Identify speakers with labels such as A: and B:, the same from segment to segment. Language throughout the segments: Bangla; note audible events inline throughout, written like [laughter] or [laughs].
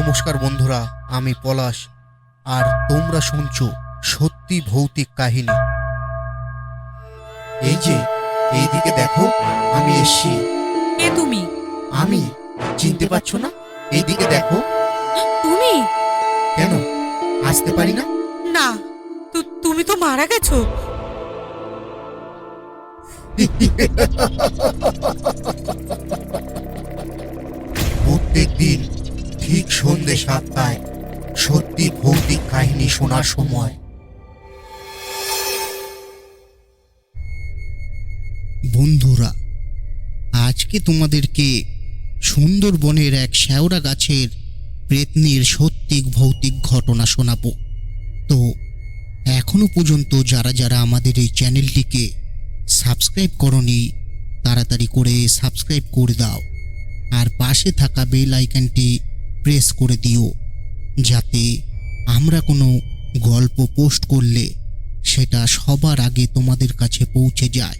A: নমস্কার বন্ধুরা আমি পলাশ। আর তোমরা শুনছো সত্যি ভৌতিক কাহিনী। এই যে এইদিকে দেখো আমি এসছি।
B: কে তুমি?
A: আমি? চিনতে পারছ না? এইদিকে দেখো।
B: তুমি?
A: কেন? আসতে পারি না?
B: না তুমি তো মারা গেছো। [laughs]
A: শোনার সময়। বন্ধুরা, আজকে তোমাদেরকে সুন্দরবনের এক শ্যাওড়া গাছের প্রেতনির সত্যিক ভৌতিক ঘটনা শোনাবো। তো, এখনও পর্যন্ত যারা যারা আমাদের এই চ্যানেলটিকে সাবস্ক্রাইব করনি, তাড়াতাড়ি করে সাবস্ক্রাইব করে দাও। আর পাশে থাকা বেল আইকনটি প্রেস করে দিও, যাতে আমরা কোনো গল্প পোস্ট করলে সেটা সবার আগে তোমাদের কাছে পৌঁছে যায়।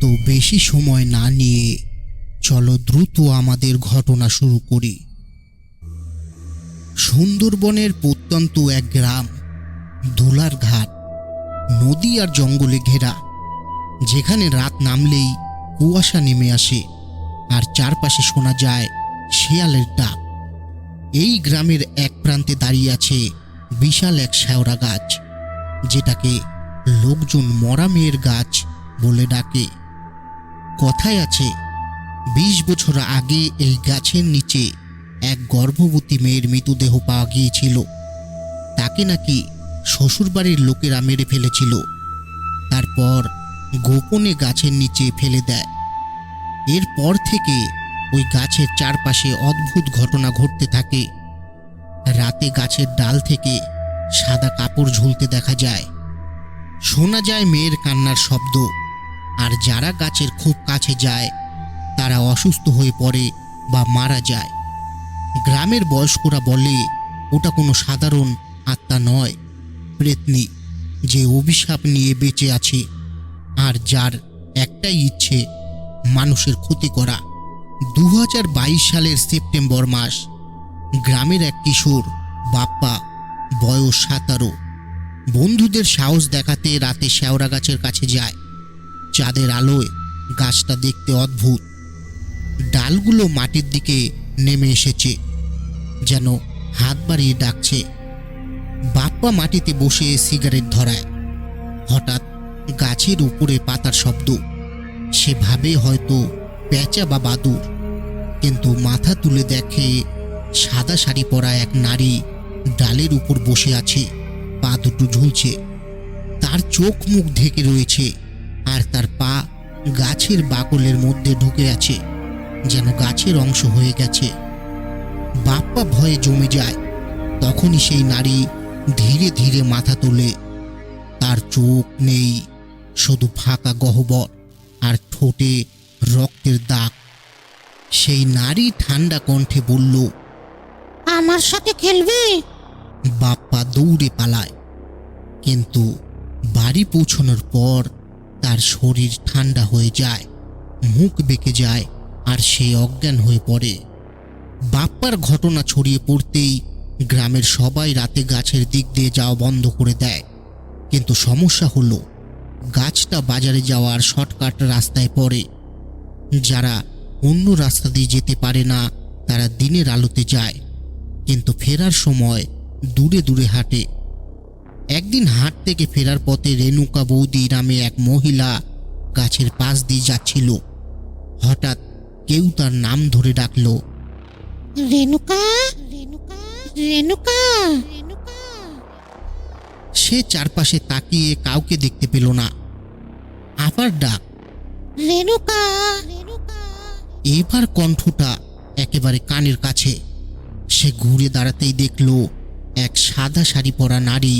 A: তো বেশি সময় না নিয়ে চলো দ্রুত আমাদের ঘটনা শুরু করি। সুন্দরবনের প্রত্যন্ত এক গ্রাম ধুলার ঘাট, নদী আর জঙ্গলে ঘেরা, যেখানে রাত নামলেই কুয়াশা নেমে আসে আর চারপাশে শোনা যায় শিয়ালের ডাক। এই গ্রামের এক প্রান্তে দাঁড়িয়ে আছে বিশাল এক শ্যাওড়া গাছ, যেটাকে লোকজন মরা মেয়ের গাছ বলে ডাকে। কথায় আছে, বিশ বছর আগে এই গাছের নিচে এক গর্ভবতী মেয়ের মৃতদেহ পাওয়া গিয়েছিল। তাকে নাকি শ্বশুরবাড়ির লোকেরা মেরে ফেলেছিল। তারপর গোপনে গাছের নিচে ফেলে দেয়। এরপর থেকে ওই গাছের চারপাশে অদ্ভুত ঘটনা ঘটতে থাকে। রাতে গাছের ডাল থেকে সাদা কাপড় ঝুলতে দেখা যায়। শোনা যায় মেয়ের কান্নার শব্দ। আর যারা গাছের খুব কাছে যায়, তারা অসুস্থ হয়ে পড়ে বা মারা যায়। গ্রামের বয়স্করা বলে, ওটা কোনো সাধারণ আত্মা নয়, প্রেতনি, যে অভিশাপ নিয়ে বেঁচে আছে। আর যার একটাই ইচ্ছে, মানুষের ক্ষতি করা। দু হাজার বাইশ সালের সেপ্টেম্বর মাস, গ্রামের এক কিশোর, বাপ্পা, বয়স সাতারো, বন্ধুদের সাহস দেখাতে রাতে শ্যাওড়া গাছের কাছে যায়। চাঁদের আলোয় গাছটা দেখতে অদ্ভুত। ডালগুলো মাটির দিকে নেমে এসেছে, যেন হাত বাড়িয়ে ডাকছে। বাপ্পা মাটিতে বসে সিগারেট ধরায়। হঠাৎ গাছের উপরে পাতার শব্দ। সে ভাবে হয়তো পেঁচা বা বাদুর। কিন্তু মাথা তুলে দেখে সাদা শাড়ি পরা এক নারী ডালের উপর বসে আছে, পা দুটো ঝুলছে। তার চোখ মুখ ঢেকে রয়েছে আর তার পা গাছের বাকলের মধ্যে ঢুকে আছে, যেন গাছের অংশ হয়ে গেছে। বাপ্পা ভয়ে জমে যায়। তখনই সেই নারী ধীরে ধীরে মাথা তোলে। তার চোখ নেই, শুধু ফাঁকা গহ্বর আর ঠোঁটে রক্তের দাগ। সেই নারী ঠান্ডা কণ্ঠে বলল
C: আমার সাথে খেলবে?
A: বাপ্পা দৌড়ে পালায়। কিন্তু বাড়ি পৌঁছানোর পর তার শরীর ঠান্ডা হয়ে যায় মুখ বেঁকে যায় আর সে অজ্ঞান হয়ে পড়ে। বাপ্পার ঘটনা ছড়িয়ে পড়তেই গ্রামের সবাই রাতে গাছের দিক দিয়ে যাওয়া বন্ধ করে দেয়। কিন্তু সমস্যা হলো গাছটা বাজারে যাওয়ার শর্টকাট রাস্তায় পড়ে। যারা অন্য রাস্তা দিয়ে যেতে পারে না তারা দিনের আলোতে যায়। কিন্তু ফেরার সময় দূরে দূরে হাঁটে। একদিন হাট থেকে ফেরার পথে রেণুকা বৌদি নামে এক মহিলা গাছের পাশ দিয়ে যাচ্ছিল। হঠাৎ কেউ তার নাম ধরে ডাকলো।
C: রেনুকা
A: সে চারপাশে তাকিয়ে কাউকে দেখতে পেল না। আবার ডাক
C: রেনুকা
A: এবার কণ্ঠটা একেবারে কানের কাছে। সে ঘুরে দাঁড়াতেই দেখল এক সাদা শাড়ি পরা নারী,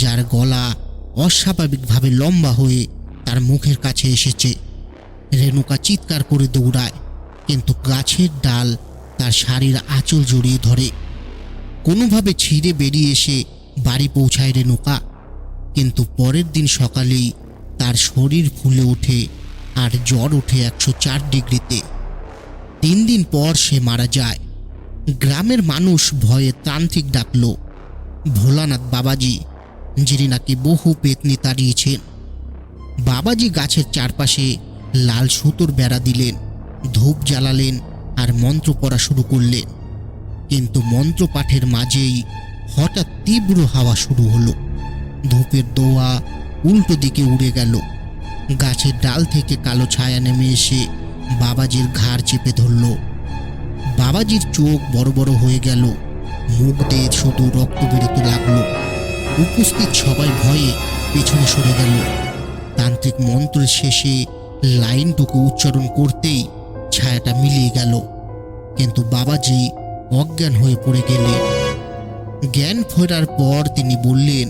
A: যার গলা অস্বাভাবিকভাবে লম্বা হয়ে তার মুখের কাছে এসেছে। রেণুকা চিৎকার করে দৌড়ায়, কিন্তু গাছের ডাল তার শাড়ির আঁচল জড়িয়ে ধরে। কোনোভাবে ছিঁড়ে বেরিয়ে এসে বাড়ি পৌঁছায় রেণুকা, কিন্তু পরের দিন সকালেই তার শরীর ফুলে ওঠে আর জ্বর ওঠে একশো চার ডিগ্রিতে। তিন দিন পর সে মারা যায়। গ্রামের মানুষ ভয়ে তান্ত্রিক ডাকল, ভোলানাথ বাবাজি, যিনি নাকি বহু পেতনি তাড়িয়েছেন। বাবাজি গাছের চারপাশে লাল সুতোর বেড়া দিলেন, ধূপ জ্বালালেন আর মন্ত্র পড়া শুরু করলেন। কিন্তু মন্ত্র পাঠের মাঝেই হঠাৎ তীব্র হাওয়া শুরু হলো। ধূপের দোয়া উল্টো দিকে উড়ে গেল। গাছের ডাল থেকে কালো ছায়া নেমে এসে বাবাজির ঘাড় চেপে ধরল। বাবাজির চোখ বড় বড় হয়ে গেল। মুখ দিয়ে শুধু রক্ত বেরোতে লাগল। উপস্থিত সবাই ভয়ে পেছনে সরে গেল। তান্ত্রিক মন্ত্রের শেষে লাইনটুকু উচ্চারণ করতেই ছায়াটা মিলিয়ে গেল। কিন্তু বাবাজি অজ্ঞান হয়ে পড়ে গেলেন জ্ঞান ফেরার পর তিনি বললেন,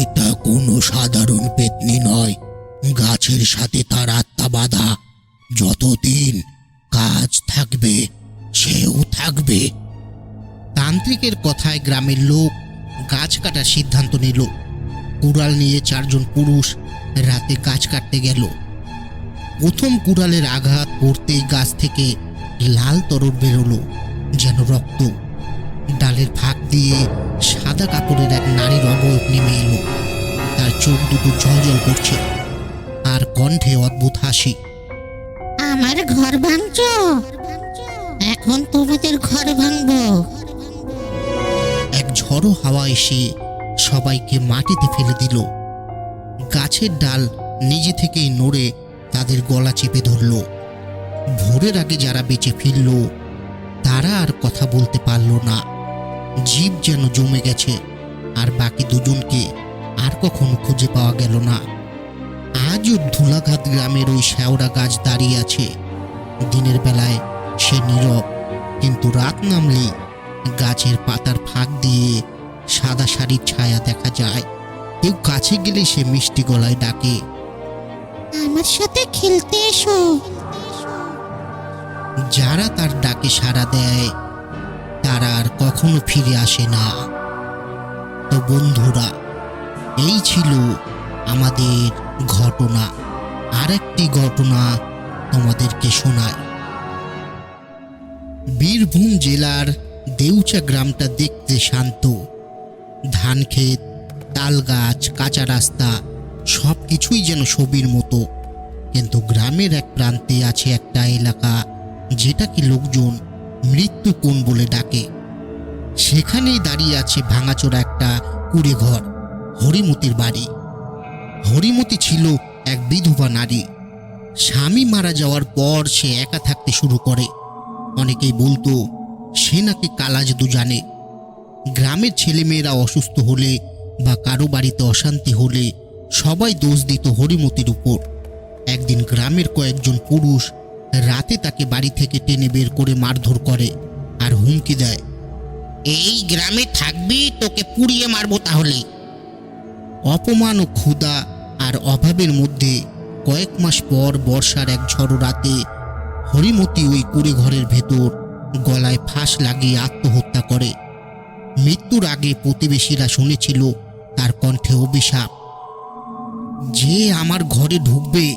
A: এটা কোনো সাধারণ পেতনি নয়। গাছের সাথে তার আত্মা বাধা। যতদিন কাজ থাকবে, সেও থাকবে। তান্ত্রিকের কথায় গ্রামের লোক গাছ কাটার সিদ্ধান্ত নিল। কুড়াল নিয়ে চারজন পুরুষ রাতে গাছ কাটতে গেল। প্রথম কুড়ালের আঘাত পড়তেই গাছ থেকে লাল তরল বেরোলো, যেন রক্ত। ডালের ফাঁক দিয়ে সাদা কাপড়ের এক নারীর অবয়ব নেমে এলো। তার চোখ দুটো ঝলঝল করছে, আর কণ্ঠে অদ্ভুত হাসি।
C: আমার ঘর ভাঙছ? এখন তোমাদের ঘর ভাঙবো।
A: এক ঝড়ো হাওয়া এসে সবাইকে মাটিতে ফেলে দিল। গাছের ডাল নিজে থেকেই নড়ে তাদের গলা চেপে ধরল। ভোরের আগে যারা বেঁচে ফিরল, তারা আর কথা বলতে পারল না। জীব যেন জমে গেছে, আর বাকি দুজনকে আর কখনো খুঁজে পাওয়া গেল না। আজও ধুলাঘাট গ্রামের ওই শ্যাওড়া গাছ দাঁড়িয়ে আছে। দিনের বেলায় সে নীরব কিন্তু রাত নামলেই গাছের পাতার ফাঁক দিয়ে সাদা শাড়ির ছায়া দেখা যায়। কেউ কাছে গেলে সে মিষ্টি গলায় ডাকে
C: আমার সাথে খেলতে এসো।
A: যারা তার ডাকে সাড়া দেয় তারা আর কখনো ফিরে আসে না। তো বন্ধুরা এই ছিল আমাদের ঘটনা, আরেকটি ঘটনা তোমাদেরকে শোনায় বীরভূম জেলার দেউচা গ্রামটা দেখতে শান্ত। ধান ক্ষেত তাল গাছ কাঁচা রাস্তা সব কিছুই যেন ছবির মতো। কিন্তু গ্রামের এক প্রান্তে আছে একটা এলাকা যেটাকে লোকজন মৃত্যু কোণ বলে ডাকে। সেখানেই দাঁড়িয়ে আছে ভাঙাচোরা একটা কুড়ে ঘর হরিমতির বাড়ি। হরিমতি ছিল এক বিধবা নারী। স্বামী মারা যাওয়ার পর সে একা থাকতে শুরু করে। অনেকেই বলতো, সে নাকি কালা জাদু জানে গ্রামের ছেলেমেয়েরা অসুস্থ হলে বা কারও বাড়িতে অশান্তি হলে সবাই দোষ দিত হরিমতির উপর। একদিন গ্রামের কয়েকজন পুরুষ রাতে তাকে বাড়ি থেকে টেনে বের করে মারধর করে আর হুমকি দেয়। এই গ্রামে থাকবি, তোকে পুড়িয়ে মারবো তাহলে। অপমান ও ক্ষুধা আর অভাবের মধ্যে কয়েক মাস পর বর্ষার এক ঝড়ো রাতে হরিমতি ওই কুড়ে ঘরের ভেতর গলায় ফাঁস লাগিয়ে আত্মহত্যা করে। মৃত্যুর আগে প্রতিবেশীরা শুনেছিল তার কণ্ঠে অভিশাপ। যে আমার ঘরে ঢুকবে,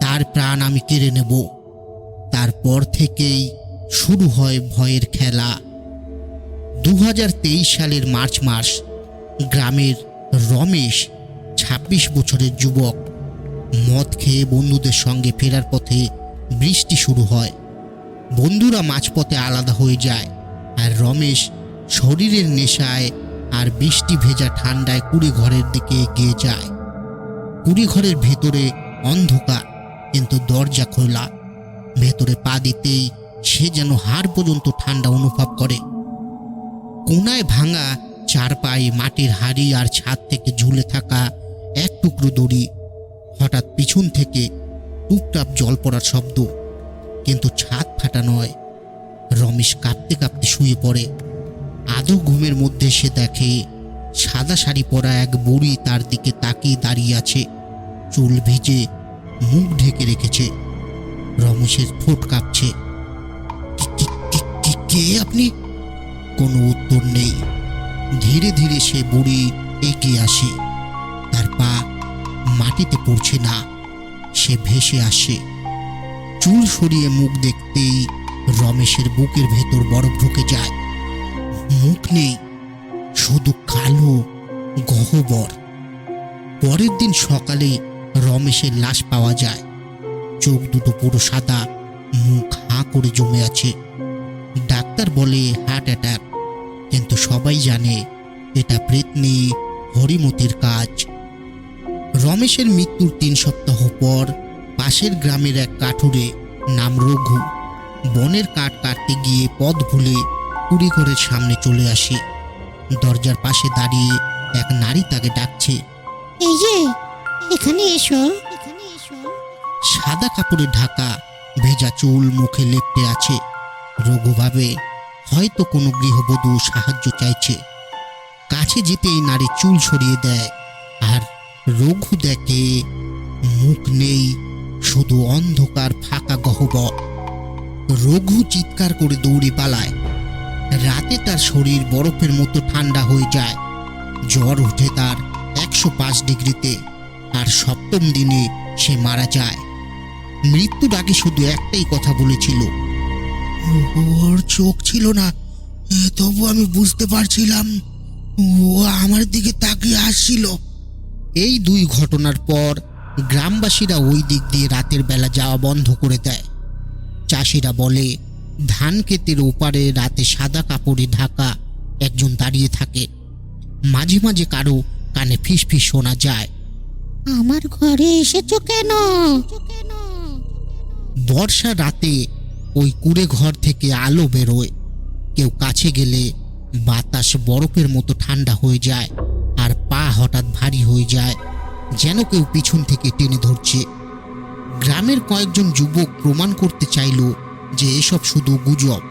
A: তার প্রাণ আমি কেড়ে নেব। তারপর থেকেই শুরু হয় ভয়ের খেলা। দু হাজার তেইশ সালের মার্চ মাস গ্রামের রমেশ ২৬ বছরের যুবক। মদ খেয়ে বন্ধুদের সঙ্গে ফেরার পথে বৃষ্টি শুরু হয়। বন্ধুরা মাঝপথে আলাদা হয়ে যায় আর রমেশ শরীরের নেশায় আর বৃষ্টি ভেজা ঠান্ডায় কুড়ি ঘরের দিকে এগিয়ে যায়। কুড়ি ঘরের ভেতরে অন্ধকার, কিন্তু দরজা খোলা। ভেতরে পা দিতেই সে যেন হাড় পর্যন্ত ঠান্ডা অনুভব করে। কোনায় ভাঙা চার পায়ে মাটির হাড়ি আর ছাদ থেকে ঝুলে থাকা এক টুকরো দড়ি, হঠাৎ পিছন থেকে টুকটাপ জল পড়ার শব্দ। কিন্তু ছাদ ফাটা নয়। রমেশ কাঁপতে কাঁপতে শুয়ে পড়ে। আদৌ ঘুমের মধ্যে সে দেখে সাদা শাড়ি পরা এক বুড়ি তার দিকে তাকিয়ে দাঁড়িয়ে আছে। চুল ভিজে মুখ ঢেকে রেখেছে। রমেশের ঠোঁট কাঁপছে। "কি- কি- কি- কি- কে আপনি? কোনো উত্তর নেই। ধীরে ধীরে সে বুড়ি এগিয়ে আসে। তার পা মাটিতে পড়ছে না, সে ভেসে আসে। চুল সরিয়ে মুখ দেখতেই রমেশের বুকের ভেতর বরফ ঢুকে যায়। মুখ নেই, শুধু কালো গহবর। পরের দিন সকালে রমেশের লাশ পাওয়া যায়। চোখ দুটো পুরো সাদা, মুখ হাঁ করে জমে আছে। ডাক্তার বলে হার্ট অ্যাটাক, কিন্তু সবাই জানে এটা প্রেতনি হরিমতির কাজ। রমেশের মৃত্যুর তিন সপ্তাহ পর পাশের গ্রামের এক কাঠুরে নাম রঘু। বনের কাঠ কাটতে গিয়ে পথ ভুলে কুড়ি ঘরের সামনে চলে আসে। দরজার পাশে দাঁড়িয়ে এক নারী তাকে ডাকছে।
C: এই যে এখানে এসো। এখানে এসো
A: সাদা কাপড়ে ঢাকা ভেজা চুল মুখে লেপটে আছে। রঘু ভাবে হয়তো কোনো গৃহবধূ সাহায্য চাইছে। কাছে যেতেই নারী চুল সরিয়ে দেয় আর রঘু দেখে মুখ নেই, শুধু অন্ধকার ফাঁকা গহ্বর রঘু চিৎকার করে দৌড়ে পালায়। রাতে তার শরীর বরফের মতো ঠান্ডা হয়ে যায়। জ্বর উঠে তার একশো পাঁচ ডিগ্রিতে। আর সপ্তম দিনে সে মারা যায়। মৃত্যু আগে শুধু একটাই কথা বলেছিল। ওর চোখ ছিল না, তবু আমি বুঝতে পারছিলাম, ও আমার দিকে তাকিয়ে আসছিল। এই দুই ঘটনার পর গ্রামবাসীরা ওই দিক দিয়ে রাতের বেলা যাওয়া বন্ধ করে দেয়। চাষিরা বলে ধান ক্ষেতের ওপারে রাতে সাদা কাপড়ে ঢাকা একজন দাঁড়িয়ে থাকে। মাঝে মাঝে কারও কানে ফিস ফিস শোনা যায়।
C: আমার ঘরে এসেছ কেন?
A: বর্ষা রাতে ওই কুড়ে ঘর থেকে আলো বেরোয়। কেউ কাছে গেলে বাতাস বরফের মতো ঠান্ডা হয়ে যায়। পা হঠাৎ ভারী হয়ে যায়, যেন কেউ পিছন থেকে টেনে ধরছে। গ্রামের কয়েকজন যুবক প্রমাণ করতে চাইল যে এসব শুধু গুজব।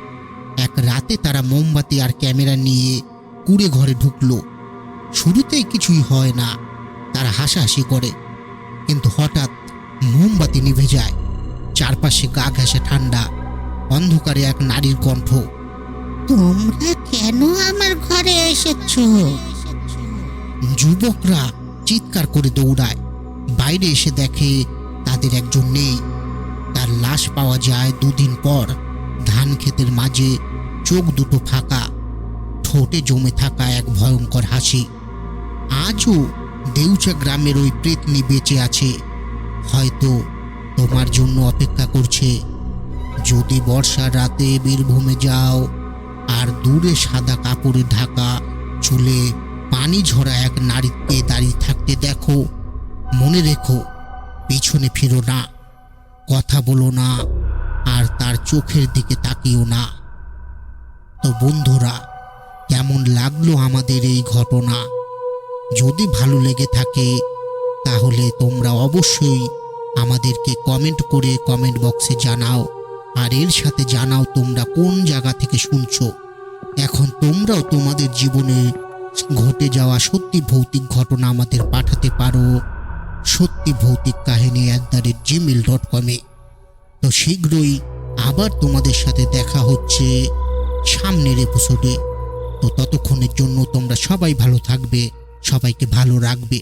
A: এক রাতে তারা মোমবাতি আর ক্যামেরা নিয়ে কুড়ে ঘরে ঢুকলো। শুরুতেই কিছুই হয় না, তারা হাসাহাসি করে। কিন্তু হঠাৎ মোমবাতি নিভে যায়, চারপাশে গা ঘেঁষে ঠান্ডা, অন্ধকারে এক নারীর কণ্ঠ,
C: তোমরা কেন আমার ঘরে এসেছ?
A: যুবকরা চিৎকার করে দৌড়ায়। বাইরে এসে দেখে তাদের একজন নেই। তার লাশ পাওয়া যায় দুদিন পর। ধান ক্ষেতের মাঝে চোখ দুটো ফাঁকা। ঠোঁটে জমে থাকা এক ভয়ঙ্কর হাসি। আজও দেউচা গ্রামের ওই প্রেতনি বেঁচে আছে। হয়তো তোমার জন্য অপেক্ষা করছে। যদি বর্ষার রাতে বীরভূমে যাও, আর দূরে সাদা কাপড়ে ঢাকা চুলে পানি ঝরা এক নারীকে দাঁড়িয়ে থাকতে দেখো। মনে রেখো, পিছনে ফিরো না। কথা বলো না, আর তার চোখের দিকে তাকিও না। তো বন্ধুরা, কেমন লাগল আমাদের এই ঘটনা? যদি ভালো লেগে থাকে, তাহলে তোমরা অবশ্যই আমাদেরকে কমেন্ট করে কমেন্ট বক্সে জানাও। আর এর সাথে জানাও তোমরা কোন জায়গা থেকে শুনছো। এখন তোমরাও তোমাদের জীবনে ঘটে যাওয়া সত্যি ভৌতিক ঘটনা আমাদের পাঠাতে পারো। সত্যি ভৌতিক কাহিনী at the rate Gmail dot কমে তো শীঘ্রই আবার তোমাদের সাথে দেখা হচ্ছে সামনের এপিসোডে তো ততক্ষণের জন্য তোমরা সবাই ভালো থাকবে, সবাইকে ভালো রাখবে।